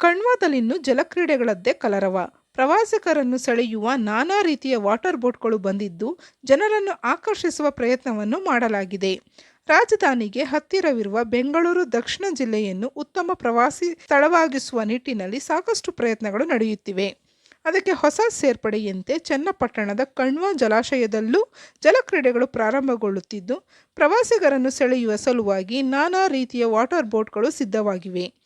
ಕಣ್ವಾದಲ್ಲಿನ್ನು ಜಲಕ್ರೀಡೆಗಳದ್ದೇ ಕಲರವ. ಪ್ರವಾಸಿಗರನ್ನು ಸೆಳೆಯುವ ನಾನಾ ರೀತಿಯ ವಾಟರ್ ಬೋಟ್ಗಳು ಬಂದಿದ್ದು ಜನರನ್ನು ಆಕರ್ಷಿಸುವ ಪ್ರಯತ್ನವನ್ನು ಮಾಡಲಾಗಿದೆ. ರಾಜಧಾನಿಗೆ ಹತ್ತಿರವಿರುವ ಬೆಂಗಳೂರು ದಕ್ಷಿಣ ಜಿಲ್ಲೆಯನ್ನು ಉತ್ತಮ ಪ್ರವಾಸಿ ಸ್ಥಳವಾಗಿಸುವ ನಿಟ್ಟಿನಲ್ಲಿ ಸಾಕಷ್ಟು ಪ್ರಯತ್ನಗಳು ನಡೆಯುತ್ತಿವೆ. ಅದಕ್ಕೆ ಹೊಸ ಸೇರ್ಪಡೆಯಂತೆ ಚನ್ನಪಟ್ಟಣದ ಕಣ್ವ ಜಲಾಶಯದಲ್ಲೂ ಜಲಕ್ರೀಡೆಗಳು ಪ್ರಾರಂಭಗೊಳ್ಳುತ್ತಿದ್ದು, ಪ್ರವಾಸಿಗರನ್ನು ಸೆಳೆಯುವ ಸಲುವಾಗಿ ನಾನಾ ರೀತಿಯ ವಾಟರ್ ಬೋಟ್ಗಳು ಸಿದ್ಧವಾಗಿವೆ.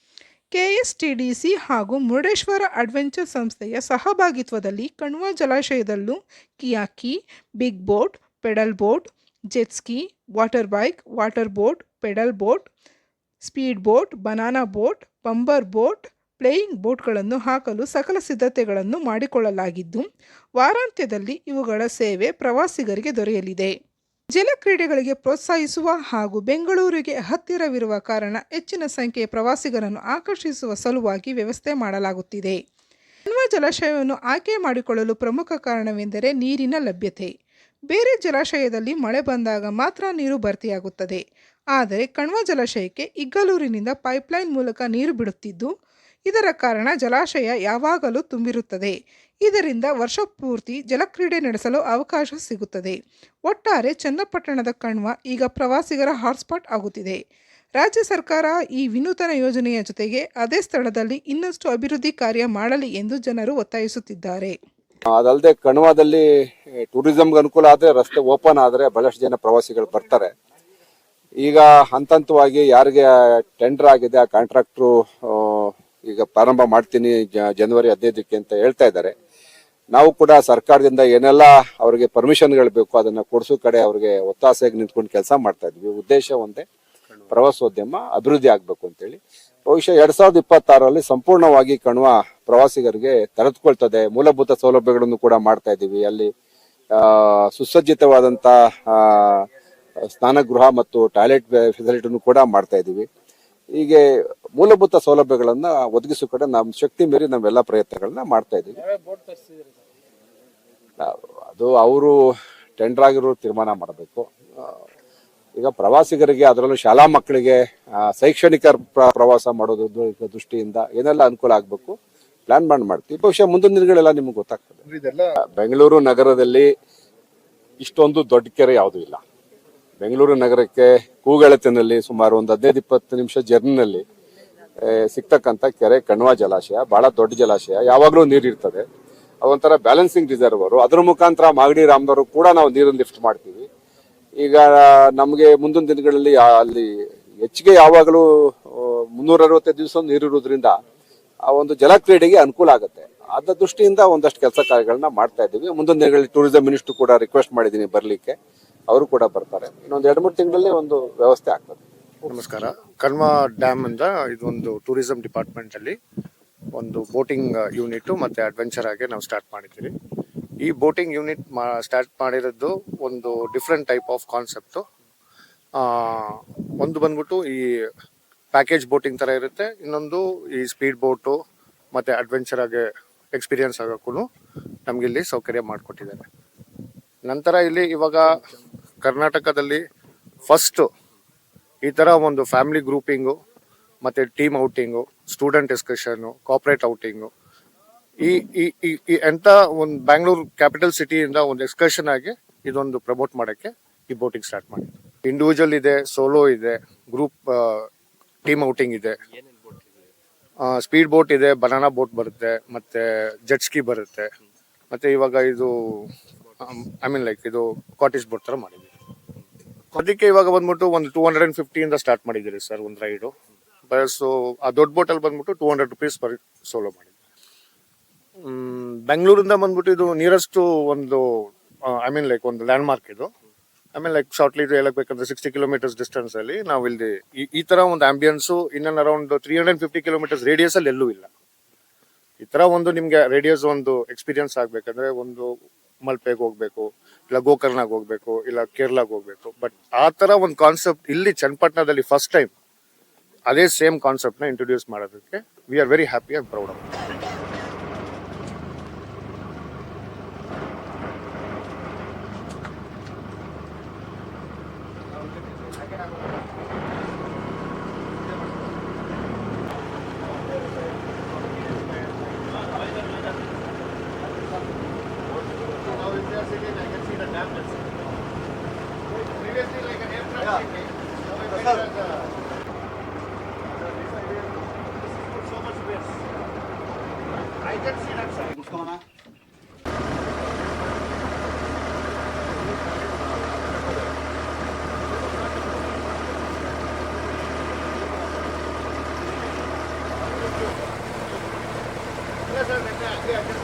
ಕೆಎಸ್ಟಿಡಿಸಿ ಹಾಗೂ ಮುರುಡೇಶ್ವರ ಅಡ್ವೆಂಚರ್ ಸಂಸ್ಥೆಯ ಸಹಭಾಗಿತ್ವದಲ್ಲಿ Kanva ಜಲಾಶಯದಲ್ಲೂ kayak, big boat, pedal boat jet ski water bike, water boat, pedal boat, speed boat, banana boat, bumper boat, playing ಬೋಟ್ಗಳನ್ನು ಹಾಕಲು ಸಕಲ ಸಿದ್ಧತೆಗಳನ್ನು ಮಾಡಿಕೊಳ್ಳಲಾಗಿದ್ದು, ವಾರಾಂತ್ಯದಲ್ಲಿ ಇವುಗಳ ಸೇವೆ ಪ್ರವಾಸಿಗರಿಗೆ ದೊರೆಯಲಿದೆ. ಜಲಕ್ರೀಡೆಗಳಿಗೆ ಪ್ರೋತ್ಸಾಹಿಸುವ ಹಾಗೂ ಬೆಂಗಳೂರಿಗೆ ಹತ್ತಿರವಿರುವ ಕಾರಣ ಹೆಚ್ಚಿನ ಸಂಖ್ಯೆಯ ಪ್ರವಾಸಿಗರನ್ನು ಆಕರ್ಷಿಸುವ ಸಲುವಾಗಿ ವ್ಯವಸ್ಥೆ ಮಾಡಲಾಗುತ್ತಿದೆ. ಕಣ್ವ ಜಲಾಶಯವನ್ನು ಆಯ್ಕೆ ಮಾಡಿಕೊಳ್ಳಲು ಪ್ರಮುಖ ಕಾರಣವೆಂದರೆ ನೀರಿನ ಲಭ್ಯತೆ. ಬೇರೆ ಜಲಾಶಯದಲ್ಲಿ ಮಳೆ ಬಂದಾಗ ಮಾತ್ರ ನೀರು ಭರ್ತಿಯಾಗುತ್ತದೆ. ಆದರೆ ಕಣ್ವ ಜಲಾಶಯಕ್ಕೆ ಇಗ್ಗಲೂರಿನಿಂದ ಪೈಪ್ಲೈನ್ ಮೂಲಕ ನೀರು ಬಿಡುತ್ತಿದ್ದು, ಇದರ ಕಾರಣ ಜಲಾಶಯ ಯಾವಾಗಲೂ ತುಂಬಿರುತ್ತದೆ. ಇದರಿಂದ ವರ್ಷಪೂರ್ತಿ ಜಲಕ್ರೀಡೆ ನಡೆಸಲು ಅವಕಾಶ ಸಿಗುತ್ತದೆ. ಒಟ್ಟಾರೆ ಚನ್ನಪಟ್ಟಣದ ಕಣ್ವ ಈಗ ಪ್ರವಾಸಿಗರ ಹಾಟ್ಸ್ಪಾಟ್ ಆಗುತ್ತಿದೆ. ರಾಜ್ಯ ಸರ್ಕಾರ ಈ ವಿನೂತನ ಯೋಜನೆಯ ಜೊತೆಗೆ ಅದೇ ಸ್ಥಳದಲ್ಲಿ ಇನ್ನಷ್ಟು ಅಭಿವೃದ್ಧಿ ಕಾರ್ಯ ಮಾಡಲಿ ಎಂದು ಜನರು ಒತ್ತಾಯಿಸುತ್ತಿದ್ದಾರೆ. ಅದಲ್ಲದೆ ಕಣ್ವಾದಲ್ಲಿ ಟೂರಿಸಂಗೆ ಅನುಕೂಲ ಆದರೆ ರಸ್ತೆ ಓಪನ್ ಆದರೆ ಬಹಳಷ್ಟು ಜನ ಪ್ರವಾಸಿಗಳು ಬರ್ತಾರೆ. ಈಗ ಹಂತ ಹಂತವಾಗಿ ಯಾರಿಗೆ ಟೆಂಡರ್ ಆಗಿದೆ, ಆ ಕಾಂಟ್ರಾಕ್ಟ್ರು ಈಗ ಪ್ರಾರಂಭ ಮಾಡ್ತೀನಿ ಜನವರಿ ಹದಿನೈದಕ್ಕೆ ಅಂತ ಹೇಳ್ತಾ ಇದ್ದಾರೆ. ನಾವು ಕೂಡ ಸರ್ಕಾರದಿಂದ ಏನೆಲ್ಲ ಅವರಿಗೆ ಪರ್ಮಿಷನ್ಗಳು ಬೇಕು ಅದನ್ನ ಕೊಡಿಸೋ ಕಡೆ ಅವ್ರಿಗೆ ಒತ್ತಾಸೆಗೆ ನಿಂತ್ಕೊಂಡು ಕೆಲಸ ಮಾಡ್ತಾ ಇದ್ವಿ. ಉದ್ದೇಶ ಒಂದೇ ಪ್ರವಾಸೋದ್ಯಮ ಅಭಿವೃದ್ಧಿ ಆಗ್ಬೇಕು ಅಂತೇಳಿ. ಬಹುಶಃ ಎರಡ್ ಸಾವಿರದ ಇಪ್ಪತ್ತಾರರಲ್ಲಿ ಸಂಪೂರ್ಣವಾಗಿ ಕಣ್ವ ಪ್ರವಾಸಿಗರಿಗೆ ತೆರೆದುಕೊಳ್ತದೆ. ಮೂಲಭೂತ ಸೌಲಭ್ಯಗಳನ್ನು ಕೂಡ ಮಾಡ್ತಾ ಇದ್ದೀವಿ. ಅಲ್ಲಿ ಆ, ಸ್ನಾನಗೃಹ ಮತ್ತು ಟಾಯ್ಲೆಟ್ ಫೆಸಿಲಿಟಿನೂ ಕೂಡ ಮಾಡ್ತಾ ಇದ್ದೀವಿ. ಹೀಗೆ ಮೂಲಭೂತ ಸೌಲಭ್ಯಗಳನ್ನ ಒದಗಿಸೋ ಕಡೆ ನಮ್ಮ ಶಕ್ತಿ ಮೀರಿ ನಾವೆಲ್ಲ ಪ್ರಯತ್ನಗಳನ್ನ ಮಾಡ್ತಾ ಇದ್ದೀವಿ. ಅದು ಅವರು ಟೆಂಡರ್ ಆಗಿರೋ ತೀರ್ಮಾನ ಮಾಡಬೇಕು. ಈಗ ಪ್ರವಾಸಿಗರಿಗೆ ಅದರಲ್ಲೂ ಶಾಲಾ ಮಕ್ಕಳಿಗೆ ಶೈಕ್ಷಣಿಕ ಪ್ರವಾಸ ಮಾಡೋದು ದೃಷ್ಟಿಯಿಂದ ಏನೆಲ್ಲ ಅನುಕೂಲ ಆಗಬೇಕು ಪ್ಲಾನ್ ಮಾಡಿ ಮಾಡ್ತೀವಿ. ಬಹುಶಃ ಮುಂದಿನ ದಿನಗಳೆಲ್ಲ ನಿಮ್ಗೆ ಗೊತ್ತಾಗ್ತದೆ. ಇದೆಲ್ಲ ಬೆಂಗಳೂರು ನಗರದಲ್ಲಿ ಇಷ್ಟೊಂದು ದೊಡ್ಡ ಕೆರೆ ಯಾವುದೂ ಇಲ್ಲ. ಬೆಂಗಳೂರು ನಗರಕ್ಕೆ ಕೂಗಳತಿನಲ್ಲಿ ಸುಮಾರು ಒಂದು ಹದಿನೈದು ಇಪ್ಪತ್ತು ನಿಮಿಷ ಜರ್ನಿನಲ್ಲಿ ಸಿಗ್ತಕ್ಕಂಥ ಕೆರೆ, ಕಣ್ವ ಜಲಾಶಯ, ಬಹಳ ದೊಡ್ಡ ಜಲಾಶಯ, ಯಾವಾಗಲೂ ನೀರಿರ್ತದೆ ಅದೊಂಥರ ಬ್ಯಾಲೆನ್ಸಿಂಗ್ ರಿಸರ್ವರು ಅದ್ರ ಮುಖಾಂತರ ಮಾಗಡಿ ರಾಮದವರು ಕೂಡ ನಾವು ನೀರನ್ನು ಲಿಫ್ಟ್ ಮಾಡ್ತೀವಿ. ಈಗ ನಮಗೆ ಮುಂದಿನ ದಿನಗಳಲ್ಲಿ ಅಲ್ಲಿ ಹೆಚ್ಚಿಗೆ ಯಾವಾಗಲೂ ಮುನ್ನೂರ ಅರವತ್ತೈದು ದಿವಸ ನೀರಿರೋದ್ರಿಂದ ಆ ಒಂದು ಜಲಕ್ರೀಡೆಗೆ ಅನುಕೂಲ ಆಗುತ್ತೆ. ಅದ ದೃಷ್ಟಿಯಿಂದ ಒಂದಷ್ಟು ಕೆಲಸ ಕಾರ್ಯಗಳನ್ನ ಮಾಡ್ತಾ ಇದ್ದೀವಿ. ಮುಂದಿನ ದಿನಗಳಲ್ಲಿ ಟೂರಿಸಂ ಮಿನಿಸ್ಟರ್ ಕೂಡ ರಿಕ್ವೆಸ್ಟ್ ಮಾಡಿದ್ದೀನಿ ಬರ್ಲಿಕ್ಕೆ. ಅವರು ಕೂಡ ಬರ್ತಾರೆ. ಇನ್ನೊಂದು ಎರಡು ಮೂರು ತಿಂಗಳಲ್ಲಿ ಒಂದು ವ್ಯವಸ್ಥೆ ಆಗ್ತದೆ. ನಮಸ್ಕಾರ. ಕಣ್ವ ಡ್ಯಾಮ್ ಇಂದ ಇದೊಂದು ಟೂರಿಸಂ ಡಿಪಾರ್ಟ್ಮೆಂಟ್ ಅಲ್ಲಿ ಒಂದು ಬೋಟಿಂಗ್ ಯೂನಿಟ್ ಮತ್ತೆ ಅಡ್ವೆಂಚರ್ ಆಗಿ ನಾವು ಸ್ಟಾರ್ಟ್ ಮಾಡಿದ್ದೀವಿ. ಈ ಬೋಟಿಂಗ್ ಯೂನಿಟ್ ಸ್ಟಾರ್ಟ್ ಮಾಡಿರೋದು ಒಂದು ಡಿಫ್ರೆಂಟ್ ಟೈಪ್ ಆಫ್ ಕಾನ್ಸೆಪ್ಟ್. ಒಂದು ಬಂದ್ಬಿಟ್ಟು ಈ ಪ್ಯಾಕೇಜ್ ಬೋಟಿಂಗ್ ತರ ಇರುತ್ತೆ. ಇನ್ನೊಂದು ಈ ಸ್ಪೀಡ್ ಬೋಟು ಮತ್ತೆ ಅಡ್ವೆಂಚರ್ ಆಗಿ ಎಕ್ಸ್ಪೀರಿಯನ್ಸ್ ಆಗೋಕ್ಕೂ ನಮಗಿಲ್ಲಿ ಸೌಕರ್ಯ ಮಾಡಿಕೊಟ್ಟಿದ್ದಾರೆ. ನಂತರ ಇಲ್ಲಿ ಇವಾಗ ಕರ್ನಾಟಕದಲ್ಲಿ ಫಸ್ಟ್ ಈ ಥರ ಒಂದು ಫ್ಯಾಮಿಲಿ ಗ್ರೂಪಿಂಗು ಮತ್ತು team outing student discussion corporate outing ಈ ಈ, ಈ- ಎಂಥ ಒಂದು ಬ್ಯಾಂಗ್ಳೂರ್ ಕ್ಯಾಪಿಟಲ್ ಸಿಟಿಯಿಂದ ಒಂದು ಎಕ್ಸ್ಕರ್ಷನ್ ಆಗಿ ಇದೊಂದು ಪ್ರಮೋಟ್ ಮಾಡೋಕ್ಕೆ ಈ ಬೋಟಿಂಗ್ ಸ್ಟಾರ್ಟ್ ಮಾಡಿ ಇಂಡಿವಿಜುವಲ್ ಇದೆ ಸೋಲೋ ಇದೆ ಗ್ರೂಪ್ ಟೀಮ್ ಔಟಿಂಗ್ ಇದೆ. ಸ್ಪೀಡ್ ಬೋಟ್ ಇದೆ ಬನಾನಾ ಬೋಟ್ ಬರುತ್ತೆ, ಮತ್ತೆ ಜಟ್ಸ್ಕಿ ಬರುತ್ತೆ, ಮತ್ತೆ ಇವಾಗ ಇದು ಐ ಮೀನ್ ಲೈಕ್ ಇದು ಕಾಟೇಜ್ ಬೋಟ್ ತರ ಮಾಡಿದ್ವಿ ಅದಕ್ಕೆ ಇವಾಗ ಬಂದ್ಬಿಟ್ಟು ಒಂದು ಟೂ ಹಂಡ್ರೆಡ್ ಅಂಡ್ ಫಿಫ್ಟಿ ಇಂದ ಸ್ಟಾರ್ಟ್ ಮಾಡಿದ್ದೀರಿ ಸರ್ ಒಂದು ರೈಡು ಸೊ ಆ ದೊಡ್ಡ ಬೋಟಲ್ಲಿ ಬಂದ್ಬಿಟ್ಟು two hundred rupees per solo ಮಾಡಿದ್ವಿ ಬೆಂಗಳೂರಿಂದ ಬಂದ್ಬಿಟ್ಟು ಇದು ನಿಯರೆಸ್ಟ್ ಒಂದು ಐ ಮೀನ್ ಲೈಕ್ ಒಂದು ಲ್ಯಾಂಡ್ ಮಾರ್ಕ್ ಇದು. ಐ ಮೀನ್ ಲೈಕ್ ಶಾರ್ಟ್ಲಿ ಇದು ಹೇಳಬೇಕಂದ್ರೆ ಸಿಕ್ಸ್ಟಿ ಕಿಲೋಮೀಟರ್ಸ್ ಡಿಸ್ಟೆನ್ಸ್ ಅಲ್ಲಿ ನಾವು ಇಲ್ಲಿ ಈ- ತರ ಒಂದು ambience in and around three hundred fifty kilometres radius ಅಲ್ಲಿ ಎಲ್ಲೂ ಇಲ್ಲ. ಈ ತರ ಒಂದು ನಿಮ್ಗೆ ರೇಡಿಯೋಸ್ ಒಂದು ಎಕ್ಸ್ಪೀರಿಯನ್ಸ್ ಆಗ್ಬೇಕಂದ್ರೆ ಒಂದು ಮಲ್ಪೆಗೆ ಹೋಗ್ಬೇಕು, ಇಲ್ಲ ಗೋಕರ್ಣಗೆ ಹೋಗ್ಬೇಕು, ಇಲ್ಲ ಕೇರಳಗೆ ಹೋಗ್ಬೇಕು. ಬಟ್ ಆ ತರ ಒಂದು ಕಾನ್ಸೆಪ್ಟ್ ಇಲ್ಲಿ ಚನ್ನಪಟ್ಟಣದಲ್ಲಿ ಫಸ್ಟ್ ಟೈಮ್ ಅದೇ ಸೇಮ್ ಕಾನ್ಸೆಪ್ಟ್ನ ಇಂಟ್ರೊಡ್ಯೂಸ್ ಮಾಡೋದಕ್ಕೆ we are very happy and proud of Ik I can see the dampness. Previously, like an aircraft yeah. shaking. Now we. So much space. I can see that side. Yeah, yeah.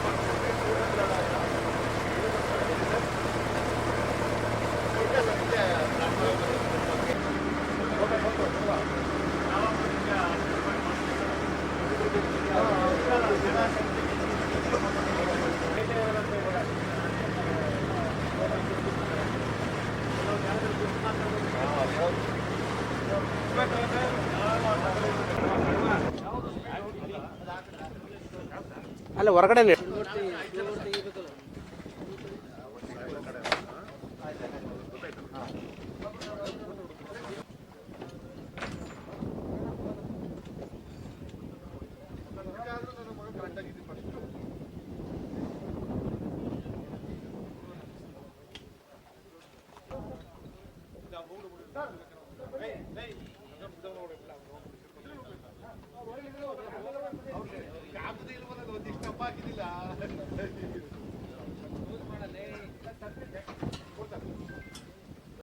ಅಲ್ಲ ಹೊರಗಡೆ